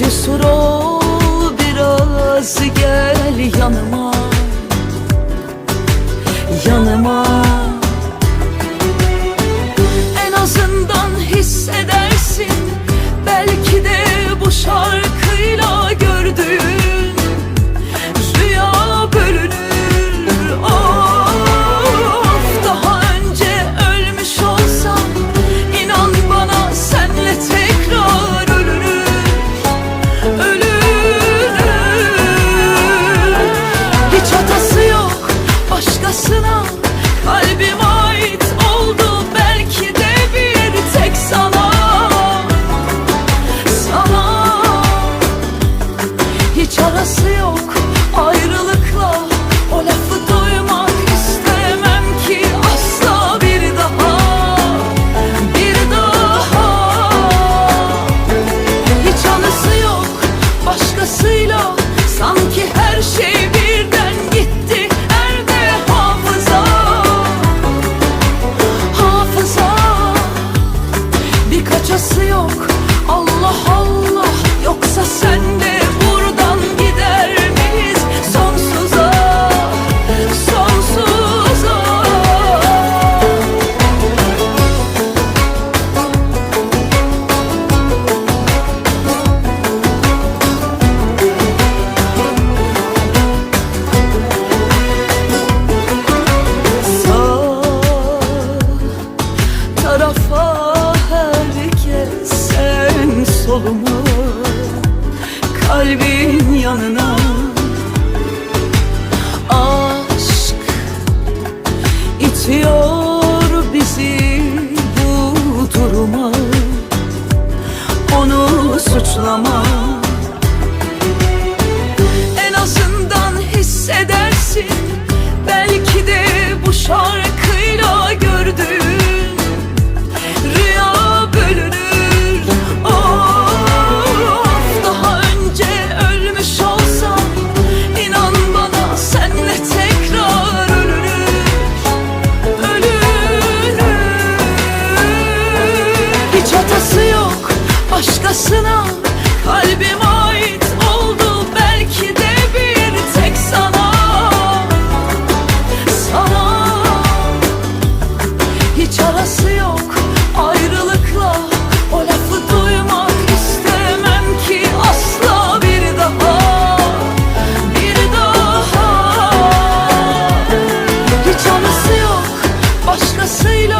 dessurou. Kalbin yanına. Aşk itiyor ortası yok. Başkasına Kalbim ait oldu. Belki de bir tek sana. Sana hiç arası yok. Ayrılıkla O lafı duymak istemem ki asla bir daha. Bir daha. Hiç arası yok. Başkasıyla